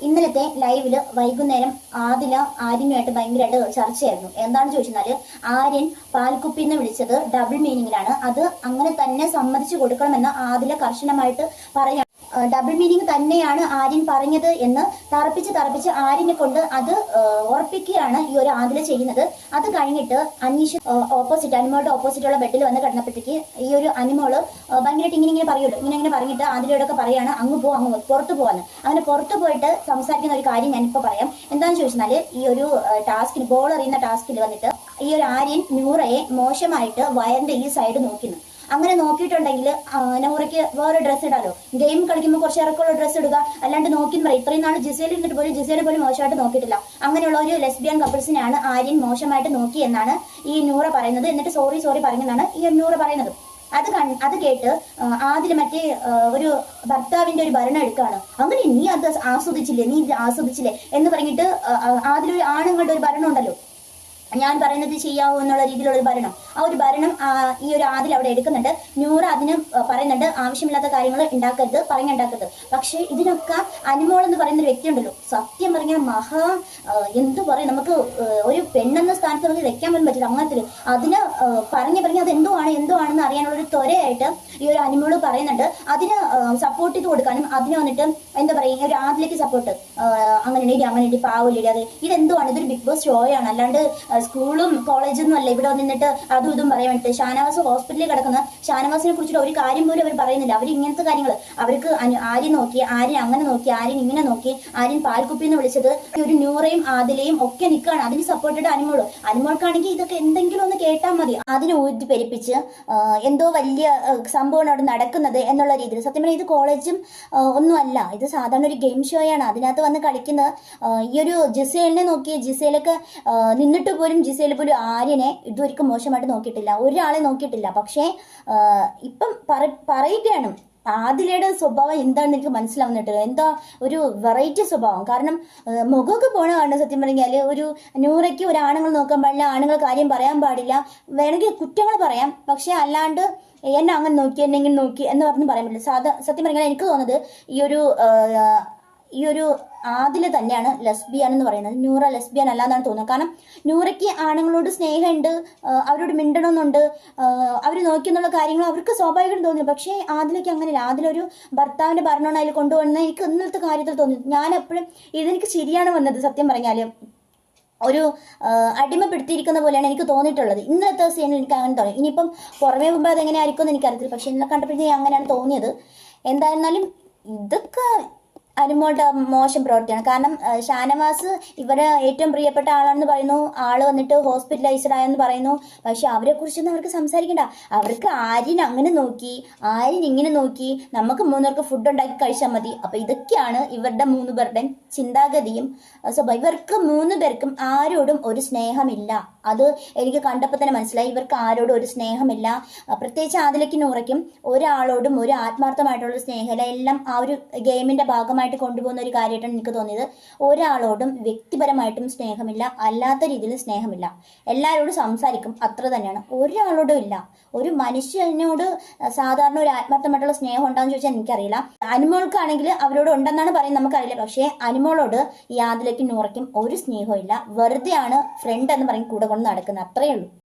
ഇന്നലത്തെ ലൈവിൽ വൈകുന്നേരം ആദില ആര്യനുമായിട്ട് ഭയങ്കരമായിട്ട് ചർച്ചയായിരുന്നു. എന്താണെന്ന് ചോദിച്ചാൽ ആര്യൻ പാൽക്കുപ്പി എന്ന് വിളിച്ചത് ഡബിൾ മീനിങ്ങിലാണ് അത് അങ്ങനെ തന്നെ സമ്മതിച്ചു കൊടുക്കണമെന്ന് ആദില കർശനമായിട്ട് പറയാം ഡബിൾ മീനിങ് തന്നെയാണ് ആര്യൻ പറഞ്ഞത് എന്ന് തറപ്പിച്ച് തറപ്പിച്ച് ആര്യനെ കൊണ്ട് അത് ഉറപ്പിക്കുകയാണ് ഈ ഒരു ആദില ചെയ്യുന്നത്. അത് കഴിഞ്ഞിട്ട് അനീഷ് ഓപ്പോസിറ്റ് അനിമോളുടെ ഓപ്പോസിറ്റുള്ള ബെഡിൽ വന്ന് കിടന്നപ്പോഴത്തേക്ക് ഈ ഒരു അനിമോൾ ഭയങ്കരമായിട്ട് ഇങ്ങനെ ഇങ്ങനെ പറയുള്ളൂ. ഇങ്ങനെ ഇങ്ങനെ പറഞ്ഞിട്ട് ആദിലയോടൊക്കെ പറയാണ് അങ്ങ് പോ അങ്ങ് പുറത്തു പോവാന്ന്. അങ്ങനെ പുറത്തു പോയിട്ട് സംസാരിക്കുന്ന ഒരു കാര്യം ഞാൻ ഞാനിപ്പോൾ പറയാം. എന്താണെന്ന് ചോദിച്ചാൽ ഈ ഒരു ടാസ്കിന് ബോൾ എറിയുന്ന ടാസ്കിൽ വന്നിട്ട് ഈ ഒരു ആര്യൻ നൂറയെ മോശമായിട്ട് വയറിന്റെ ഈ സൈഡ് നോക്കുന്നു. അങ്ങനെ നോക്കിയിട്ടുണ്ടെങ്കിൽ നൂറയ്ക്ക് വേറെ ഡ്രസ്സ് ഇടാലോ. ഗെയിം കളിക്കുമ്പോൾ കുറച്ച് ഇറക്കമുള്ള ഡ്രസ്സ് ഇടുക. അല്ലാണ്ട് നോക്കി പറയും ഇത്രയും നാൾ ജിസയിൽ ഇരുന്നിട്ട് പോലും ജിസയിലെ പോലും മോശമായിട്ട് നോക്കിയിട്ടില്ല. അങ്ങനെയുള്ള ഒരു ലെസ്ബിയൻ കപ്പിൾസിനെയാണ് ആര്യൻ മോശമായിട്ട് നോക്കി എന്നാണ് ഈ നൂറ പറയുന്നത്. എന്നിട്ട് സോറി സോറി പറയുന്നതാണ് ഈ നൂറ പറയുന്നത്. അത് കൺ അത് കേട്ട് ആദ്യം മറ്റേ ഒരു ഭർത്താവിന്റെ ഒരു ഭരണം എടുക്കുകയാണ്. അങ്ങനെ നീ അത് ആസ്വദിച്ചില്ലേ? നീ ആസ്വദിച്ചില്ലേ? എന്ന് പറഞ്ഞിട്ട് ആദ്യം ഒരു ആണുങ്ങളുടെ ഒരു ഭരണം ഉണ്ടല്ലോ. ഞാൻ പറയുന്നത് ചെയ്യാവൂ എന്നുള്ള രീതിയിലുള്ള ഒരു ഭരണം. ആ ഒരു ഭരണം ഈ ഒരു ആദിൽ അവിടെ എടുക്കുന്നുണ്ട്. ന്യൂറ അതിന് പറയുന്നുണ്ട് ആവശ്യമില്ലാത്ത കാര്യങ്ങൾ ഉണ്ടാക്കരുത് പറഞ്ഞുണ്ടാക്കരുത് പക്ഷേ ഇതിനൊക്കെ അനുമോൾ എന്ന് പറയുന്ന ഒരു വ്യക്തി ഉണ്ടല്ലോ. സത്യം പറഞ്ഞാൽ മഹാ എന്തു പറയും? നമുക്ക് ഒരു പെണ്ണെന്ന സ്ഥാനത്ത് നമുക്ക് വെക്കാൻ പോലും പറ്റില്ല. അങ്ങനത്തെ ഒരു- അതിന് പറഞ്ഞു പറഞ്ഞ് അത് എന്തോ ആണ് എന്തോ ആണെന്ന് അറിയാനുള്ള ഒരു ത്വരയായിട്ട് ഈ ഒരു അനുമോൾ പറയുന്നുണ്ട്. അതിന് സപ്പോർട്ട് ചെയ്ത് കൊടുക്കാനും അതിന് വന്നിട്ട് എന്താ പറയുക ഒരു ആദിലേക്ക് സപ്പോർട്ട് അങ്ങനെ ഇടി അങ്ങനെ ഇടി പാവില്ലടി അത് ഇതെന്തോ ആണ് ഇതൊരു ബിഗ് ബോസ് ഷോയാണ് അല്ലാണ്ട് സ്കൂളും കോളേജൊന്നും അല്ല. ഇവിടെ വന്നിട്ട് അതും ഇതും പറയാൻ വേണ്ടി ഷാനവാസ് ഹോസ്പിറ്റലിൽ കിടക്കുന്ന ഷാനവാസിനെ കുറിച്ചിട്ട് ഒരു കാര്യം പോലും അവർ പറയുന്നില്ല. അവർ ഇങ്ങനത്തെ കാര്യങ്ങൾ അവർക്ക് ആര്യൻ നോക്കി ആര്യൻ അങ്ങനെ നോക്കി ആര്യൻ ഇങ്ങനെ നോക്കി ആര്യൻ പാൽക്കുപ്പി എന്ന് വിളിച്ചത് ഒരു നൂറയും ആദിലയും ഒക്കെ നിൽക്കുകയാണ്. അതിന് സപ്പോർട്ടഡ് അനിമോൾ. അനിമോൾക്കാണെങ്കിൽ ഇതൊക്കെ എന്തെങ്കിലും ഒന്ന് കേട്ടാൽ മതി. അതിനെ ഊറ്റി പെരുപ്പിച്ച് എന്തോ വലിയ സംഭവമാണ് അവിടെ നടക്കുന്നത് എന്നുള്ള രീതിയിൽ. സത്യം പറഞ്ഞാൽ ഇത് കോളേജും ഒന്നുമല്ല. ഇത് സാധാരണ ഒരു ഗെയിം ഷോയാണ് അതിനകത്ത് വന്ന് കളിക്കുന്ന ഈ ഒരു ജിസേലിനെ നോക്കി ജിസേലൊക്കെ നിന്നിട്ട് പോലും ജിസേൽ പോലും ആര്യനെ ഇതുവരിക്കും മോശമായിട്ട് നോക്കിയിട്ടില്ല. ഒരാളെ നോക്കിയിട്ടില്ല. പക്ഷേ ഇപ്പം പറയുകയാണ്. ആദിലയുടെ സ്വഭാവം എന്താണെന്ന് എനിക്ക് മനസ്സിലാവുന്നിട്ട് എന്താ ഒരു വെറൈറ്റി സ്വഭാവം? കാരണം മുഖമൊക്കെ പോണ കാരണം സത്യം പറഞ്ഞാൽ ഒരു നൂറയ്ക്ക് ഒരു ആണുങ്ങൾ നോക്കാൻ പാടില്ല ആണുങ്ങൾ കാര്യം പറയാൻ പാടില്ല. വേണമെങ്കിൽ കുറ്റങ്ങൾ പറയാം. പക്ഷെ അല്ലാണ്ട് എന്നെ അങ്ങനെ നോക്കി എന്നെ നോക്കി എന്ന് പറഞ്ഞ് പറയാൻ പറ്റില്ല. സാധാ സത്യം പറഞ്ഞാൽ എനിക്ക് തോന്നുന്നത് ഈ ഒരു ഈ ഒരു ആദിൽ തന്നെയാണ് ലെസ്ബിയൻ എന്ന് പറയുന്നത്. നൂറ ലെസ്ബിയൻ അല്ല എന്നാണ് തോന്നുന്നത്. കാരണം നൂറയ്ക്ക് ആണുങ്ങളോട് സ്നേഹമുണ്ട് അവരോട് മിണ്ടണമെന്നുണ്ട് അവർ നോക്കിയെന്നുള്ള കാര്യങ്ങൾ അവർക്ക് സ്വാഭാവികം തോന്നി പക്ഷേ ആദിലേക്ക് അങ്ങനെയല്ല ആദിലൊരു ഭർത്താവിന്റെ ഭരണമാണ് അതിൽ കൊണ്ടുവന്ന എനിക്ക് ഇന്നത്തെ കാര്യത്തിൽ തോന്നി ഞാൻ എപ്പോഴും ഇതെനിക്ക് ശരിയാണ് വന്നത് സത്യം പറഞ്ഞാൽ ഒരു അടിമപ്പെടുത്തിയിരിക്കുന്ന പോലെയാണ് എനിക്ക് തോന്നിയിട്ടുള്ളത്. ഇന്നത്തെ സീനിൽ എനിക്ക് അങ്ങനെ തോന്നി. ഇനിയിപ്പം പുറമേ പോകുമ്പോൾ അത് എങ്ങനെ ആയിരിക്കും എന്ന് എനിക്കറിയത്തില്ല. പക്ഷേ ഇന്നലെ കണ്ടപ്പോഴത്തേക്ക് അങ്ങനെയാണ് തോന്നിയത്. എന്തായിരുന്നാലും ഇതൊക്കെ അനുമോളുടെ മോശം പ്രവൃത്തിയാണ്. കാരണം ഷാനവാസ് ഇവരെ ഏറ്റവും പ്രിയപ്പെട്ട ആളാണെന്ന് പറയുന്നു. ആൾ വന്നിട്ട് ഹോസ്പിറ്റലൈസ്ഡ് ആയെന്ന് പറയുന്നു. പക്ഷെ അവരെ കുറിച്ചൊന്നും അവർക്ക് സംസാരിക്കണ്ട. അവർക്ക് ആര്യൻ അങ്ങനെ നോക്കി ആര്യൻ ഇങ്ങനെ നോക്കി നമുക്ക് മൂന്നുപേർക്ക് ഫുഡ് ഉണ്ടാക്കി കഴിച്ചാൽ മതി. അപ്പൊ ഇതൊക്കെയാണ് ഇവരുടെ മൂന്ന് പേരുടെയും ചിന്താഗതിയും സോ ഇവർക്ക് മൂന്ന് പേർക്കും ആരോടും ഒരു സ്നേഹമില്ല. അത് എനിക്ക് കണ്ടപ്പോൾ തന്നെ മനസ്സിലായി. ഇവർക്ക് ആരോടും ഒരു സ്നേഹമില്ല. പ്രത്യേകിച്ച് ആദിലയ്ക്ക് നൂറയ്ക്കും ഒരാളോടും ഒരു ആത്മാർത്ഥമായിട്ടുള്ള സ്നേഹമില്ല. എല്ലാം ആ ഒരു ഗെയിമിന്റെ ഭാഗമായിട്ട് കൊണ്ടുപോകുന്ന ഒരു കാര്യമായിട്ടാണ് എനിക്ക് തോന്നിയത്. ഒരാളോടും വ്യക്തിപരമായിട്ടും സ്നേഹമില്ല. അല്ലാത്ത രീതിയിൽ സ്നേഹമില്ല. എല്ലാവരോടും സംസാരിക്കും. അത്ര തന്നെയാണ്. ഒരാളോടും ഇല്ല. ഒരു മനുഷ്യനോട് സാധാരണ ഒരു ആത്മാർത്ഥമായിട്ടുള്ള സ്നേഹം ഉണ്ടാകുന്ന ചോദിച്ചാൽ എനിക്കറിയില്ല. അനുമോൾക്കാണെങ്കിൽ അവരോട് ഉണ്ടെന്നാണ് പറയുന്നത് നമുക്കറിയില്ല. പക്ഷേ അനുമോളോട് ഈ ആദിലക്കിന് നൂറയ്ക്കും ഒരു സ്നേഹവും ഇല്ല. വെറുതെയാണ് ഫ്രണ്ട് എന്ന് പറയും കൂടെ കൊണ്ട് നടക്കുന്നത് അത്രയേ ഉള്ളൂ.